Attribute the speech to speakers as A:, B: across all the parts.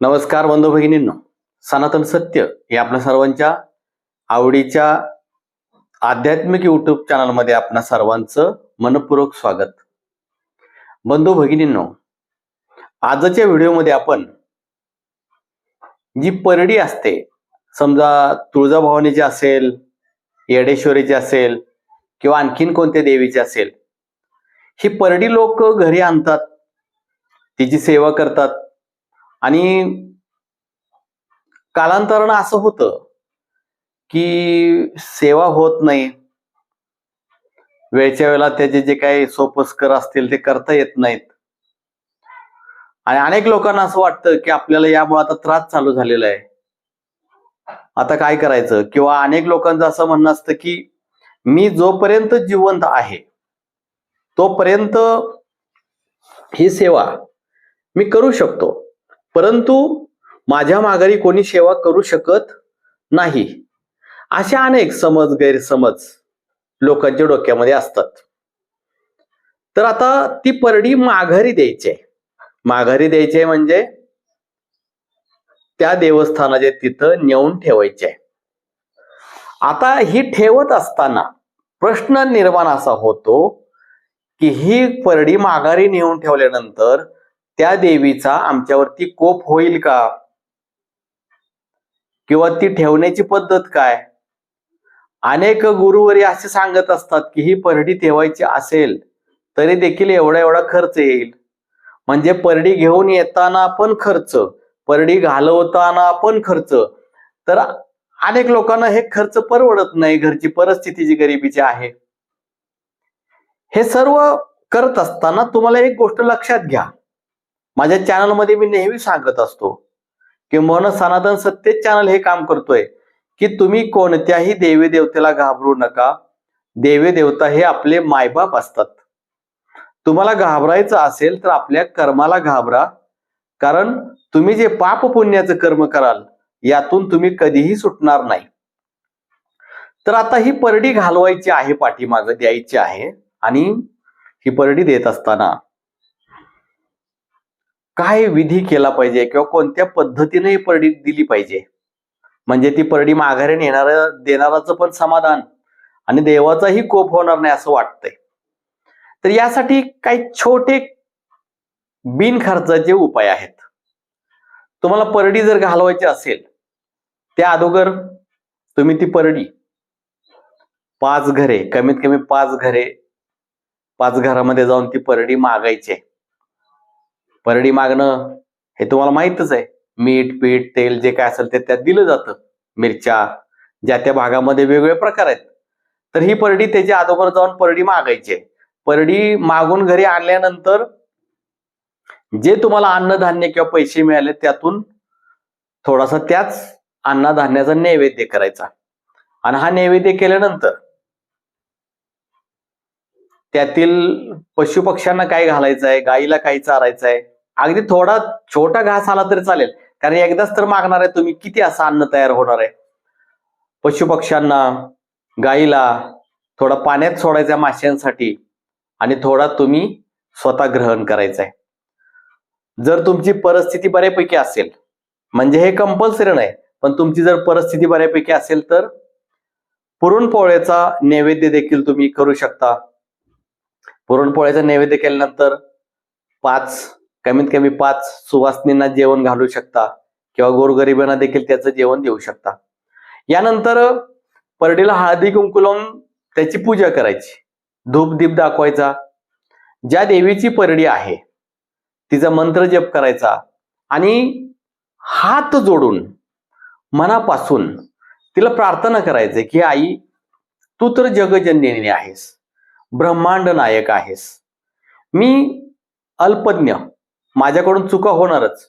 A: नमस्कार बंधू भगिनींनो. सनातन सत्य हे आपल्या सर्वांच्या आवडीच्या आध्यात्मिक युट्यूब चॅनलमध्ये आपणा सर्वांचं मनपूर्वक स्वागत. बंधू भगिनींनो आजच्या व्हिडिओमध्ये आपण जी परडी असते समजा तुळजाभवानीची असेल येडेश्वरीची असेल किंवा आणखीन कोणत्या देवीची असेल ही परडी लोक घरी आणतात तिची सेवा करतात आणि कालांतरानं असं होतं की सेवा होत नाही. वेळच्या वेळेला त्याचे जे काही सोपस्कर असतील ते करता येत नाहीत. आणि अनेक लोकांना असं वाटतं की आपल्याला यामुळे आता त्रास चालू झालेला आहे. आता काय करायचं? किंवा अनेक लोकांचं असं म्हणणं असतं की मी जोपर्यंत जिवंत आहे तोपर्यंत ही सेवा मी करू शकतो. परंतु माझ्या माघारी कोणी सेवा करू शकत नाही. अशा अनेक समज गैरसमज लोकांच्या डोक्यामध्ये असतात. तर आता ती परडी माघारी द्यायची आहे. माघारी द्यायची आहे म्हणजे त्या देवस्थानाचे तिथं नेऊन ठेवायचे आता ही ठेवत असताना प्रश्न निर्माण असा होतो की ही परडी माघारी नेऊन ठेवल्यानंतर त्या देवीचा आमच्यावरती कोप होईल का? किंवा ती ठेवण्याची पद्धत काय? अनेक गुरुवरी असे सांगत असतात की ही परडी ठेवायची असेल तरी देखील एवढा एवढा खर्च येईल. म्हणजे परडी घेऊन येताना पण खर्च परडी घालवताना पण खर्च. तर अनेक लोकांना हे खर्च परवडत नाही घरची परिस्थिती जी गरिबीची आहे. हे सर्व करत असताना तुम्हाला एक गोष्ट लक्षात घ्या. माझ्या चॅनलमध्ये मी नेहमी सांगत असतो की सनातन सत्य चॅनल हे काम करतोय की तुम्ही कोणत्याही देवी देवतेला घाबरू नका. देवी देवता हे आपले मायबाप असतात. तुम्हाला घाबरायचं असेल तर आपल्या कर्माला घाबरा. कारण तुम्ही जे पाप पुण्याचं कर्म कराल यातून तुम्ही कधीही सुटणार नाही. तर आता ही परडी घालवायची आहे पाठीमागं द्यायची आहे आणि ही परडी देत असताना काय विधी केला पाहिजे किंवा कोणत्या पद्धतीने ही परडी दिली पाहिजे? म्हणजे ती परडी माघारी नेणार देणाराचं पण समाधान आणि देवाचाही कोप होणार नाही असं वाटतंय. तर यासाठी काही छोटे बिनखर्चाचे उपाय आहेत. तुम्हाला परडी जर घालवायची असेल त्या अगोदर तुम्ही ती परडी पाच घरे कमीत कमी पाच घरे पाच घरामध्ये जाऊन ती परडी मागायची आहे. परडी मागणं हे तुम्हाला माहितच आहे. मीठ पीठ तेल जे काय असेल ते त्यात दिलं जातं. मिरच्या ज्या त्या भागामध्ये वेगवेगळे प्रकार आहेत. तर ही परडी त्याच्या अगोदर जाऊन परडी मागायची आहे. परडी मागून घरी आणल्यानंतर जे तुम्हाला अन्नधान्य किंवा पैसे मिळाले त्यातून थोडासा त्याच अन्नधान्याचा नैवेद्य करायचा. आणि हा नैवेद्य केल्यानंतर त्यातील पशुपक्ष्यांना काय घालायचं आहे गाईला काय चारायचं आहे अगदी थोडा छोटा घास आला तरी चालेल. कारण एकदाच तर मागणार आहे तुम्ही किती असं अन्न तयार होणार आहे? पशुपक्ष्यांना गाईला थोडा पाण्यात सोडायचा माश्यांसाठी आणि थोडा तुम्ही स्वतः ग्रहण करायचा आहे जर तुमची परिस्थिती बऱ्यापैकी असेल म्हणजे हे कंपल्सरी नाही पण तुमची जर परिस्थिती बऱ्यापैकी असेल तर पुरणपोळ्याचा नैवेद्य देखील तुम्ही करू शकता. पुरणपोळ्याचा नैवेद्य केल्यानंतर पाच कमीत कमी पाच सुवासनींना जेवण घालू शकता किंवा गोरगरिबांना देखील त्याचं जेवण देऊ शकता. यानंतर परडीला हळदी कुंकू लावून त्याची पूजा करायची. धूप दीप दाखवायचा. ज्या देवीची परडी आहे तिचा मंत्र जप करायचा आणि हात जोडून मनापासून तिला प्रार्थना करायचे की आई तू तर जगजननी आहेस. ब्रह्मांड नायक आहेस. मी अल्पज्ञ माझ्याकडून चुका होणारच.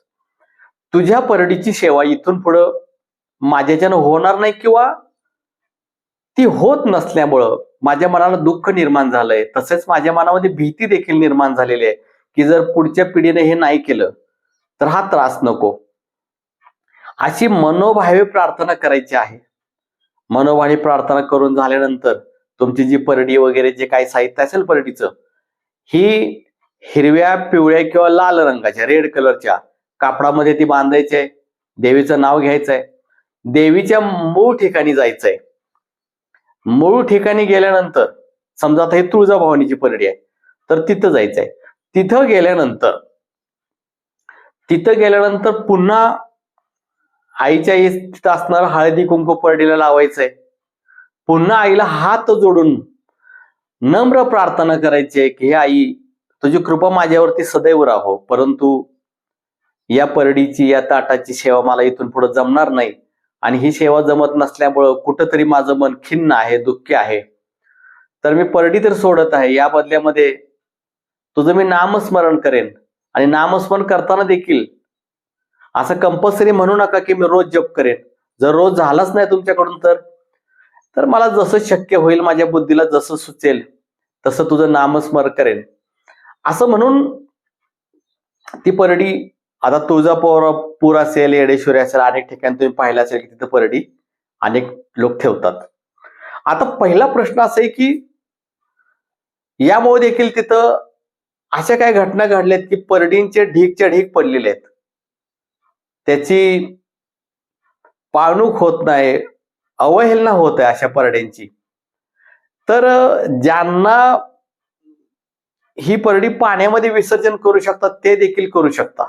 A: तुझ्या परडीची सेवा इथून पुढं माझ्याच्यानं होणार नाही किंवा ती होत नसल्यामुळं माझ्या मनाला दुःख निर्माण झालंय. तसेच माझ्या मनामध्ये भीती देखील निर्माण झालेली आहे की जर पुढच्या पिढीने हे नाही केलं तर हा त्रास नको. अशी मनोभावे प्रार्थना करायची आहे. मनोभावी प्रार्थना करून झाल्यानंतर तुमची जी परडी वगैरे जे काही साहित्य असेल परडीचं ही हिरव्या पिवळ्या किंवा लाल रंगाच्या रेड कलरच्या कापडामध्ये ती बांधायची आहे. देवीचं नाव घ्यायचंय. देवीच्या मूळ ठिकाणी जायचंय. मूळ ठिकाणी गेल्यानंतर समजा आता ही तुळजाभवानीची परडी आहे तर तिथं जायचंय. तिथं गेल्यानंतर तिथं गेल्यानंतर पुन्हा आईच्या तिथं असणार हळदी कुंकू परडीला लावायचंय. पुन्हा आईला हात जोडून नम्र प्रार्थना करायची आहे की हे आई तुझी कृपा माझ्यावरती सदैव राहो. परंतु या परडीची या ताटाची सेवा मला इथून पुढे जमणार नाही. आणि ही सेवा जमत नसल्यामुळं कुठंतरी माझं मन खिन्न आहे दुःखी आहे. तर मी परडी तर सोडत आहे. या बदल्यामध्ये तुझं मी नामस्मरण करेन. आणि नामस्मरण करताना देखील असं कंपल्सरी म्हणू नका की मी रोज जप करेन. जर रोज झालाच नाही तुमच्याकडून तर तर मला जसं शक्य होईल माझ्या बुद्धीला जसं सुचेल तसं तुझं नामस्मरण करेन. असं म्हणून ती परडी आता तुळजापूर पूर असेल येडेश्वरी असेल अनेक ठिकाणी तुम्ही पाहिलं असेल की तिथं परडी अनेक लोक ठेवतात. आता पहिला प्रश्न असा आहे की यामुळे देखील तिथं अशा काही घटना घडल्यात की परडींचे ढीकच्या ढीक पडलेले आहेत. त्याची पाळणूक होत नाही अवहेलना होत आहे अशा परड्यांची. तर ज्यांना ही परडी पाण्यामध्ये विसर्जन करू शकतात ते देखील करू शकता.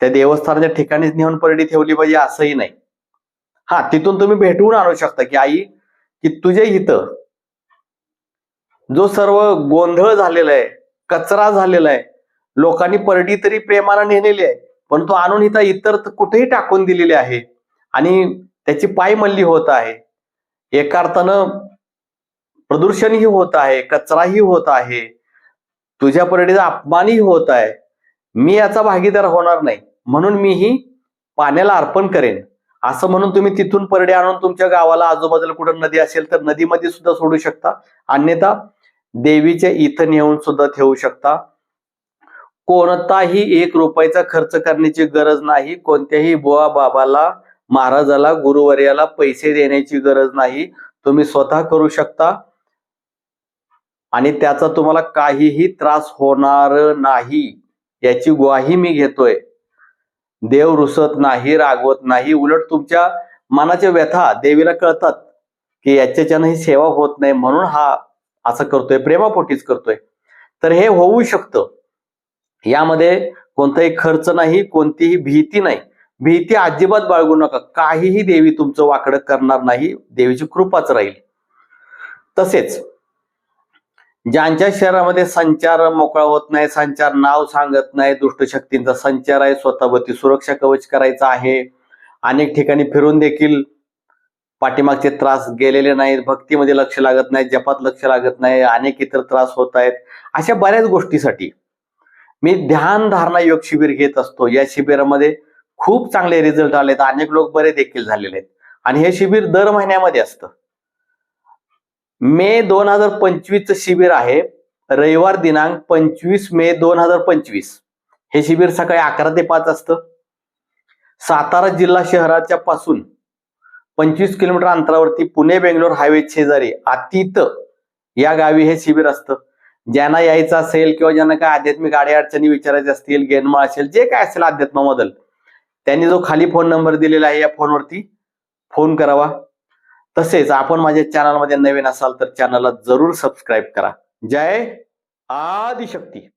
A: त्या देवस्थानाच्या ठिकाणीच नेऊन परडी ठेवली पाहिजे असंही नाही. हा तिथून तुम्ही भेटवून आणू शकता की आई की तुझ्या इथं जो सर्व गोंधळ झालेला आहे कचरा झालेला आहे लोकांनी परडी तरी प्रेमानं नेलेली आहे पण तो आणून इथं इतर कुठेही टाकून दिलेली आहे आणि त्याची पायमल्ली होत आहे. एका अर्थानं प्रदूषणही होत आहे कचराही होत आहे. तुझ्या परडीचा अपमानही होत आहे मी याचा भागीदार होणार नाही. म्हणून मीही पाण्याला अर्पण करेन. असं म्हणून तुम्ही तिथून परडे आणून तुमच्या गावाला आजूबाजूला कुठं नदी असेल तर नदीमध्ये सुद्धा सोडू शकता. अन्यथा देवीच्या इथं नेऊन सुद्धा ठेवू शकता. कोणताही एक रुपयाचा खर्च करण्याची गरज नाही. कोणत्याही बुवा बाबाला महाराजाला गुरुवर्याला पैसे देण्याची गरज नाही. तुम्ही स्वतः करू शकता. आणि त्याचा तुम्हाला काहीही त्रास होणार नाही. याची ग्वाही मी घेतोय. देव रुसत नाही रागवत नाही. उलट तुमच्या मनाच्या व्यथा देवीला कळतात की याच्याच्यानं ही सेवा होत नाही म्हणून हा असं करतोय प्रेमापोटीच करतोय. तर हे होऊ शकतं. यामध्ये कोणताही खर्च नाही कोणतीही भीती नाही. भीती अजिबात बाळगू नका. काहीही देवी तुमचं वाकडं करणार नाही. देवीची कृपाच राहील. तसेच ज्यांच्या शरीरामध्ये संचार मोकळा होत नाही संचार नाव सांगत नाही दुष्टशक्तींचा संचार आहे स्वतःवरती सुरक्षा कवच करायचा आहे अनेक ठिकाणी फिरून देखील पाठीमागचे त्रास गेलेले नाहीत भक्तीमध्ये लक्ष लागत नाही जपात लक्ष लागत नाही अनेक इतर त्रास होत आहेत. अशा बऱ्याच गोष्टीसाठी मी ध्यान धारणा योग शिबिर घेत असतो. या शिबिरामध्ये खूप चांगले रिझल्ट आलेत. अनेक लोक बरे देखील झालेले आहेत. आणि हे शिबिर दर महिन्यामध्ये असतं. मे दोन हजार पंचवीसचं शिबिर आहे. रविवार दिनांक पंचवीस मे दोन हजार पंचवीस. हे शिबिर सकाळी अकरा ते पाच असतं. सातारा जिल्हा शहराच्या पासून पंचवीस किलोमीटर अंतरावरती पुणे बेंगलोर हायवे शेजारी अतित या गावी हे शिबिर असतं. ज्यांना यायचं असेल किंवा ज्यांना काय आध्यात्मिक आडे अडचणी विचारायचे असतील गेनमाळ असेल जे काय असेल अध्यात्माबद्दल त्यांनी जो खाली फोन नंबर दिलेला आहे या फोनवरती फोन करावा. तसेच आपण माझ्या चॅनलमध्ये नवीन असाल तर चॅनलला जरूर सबस्क्राईब करा. जय आदिशक्ती.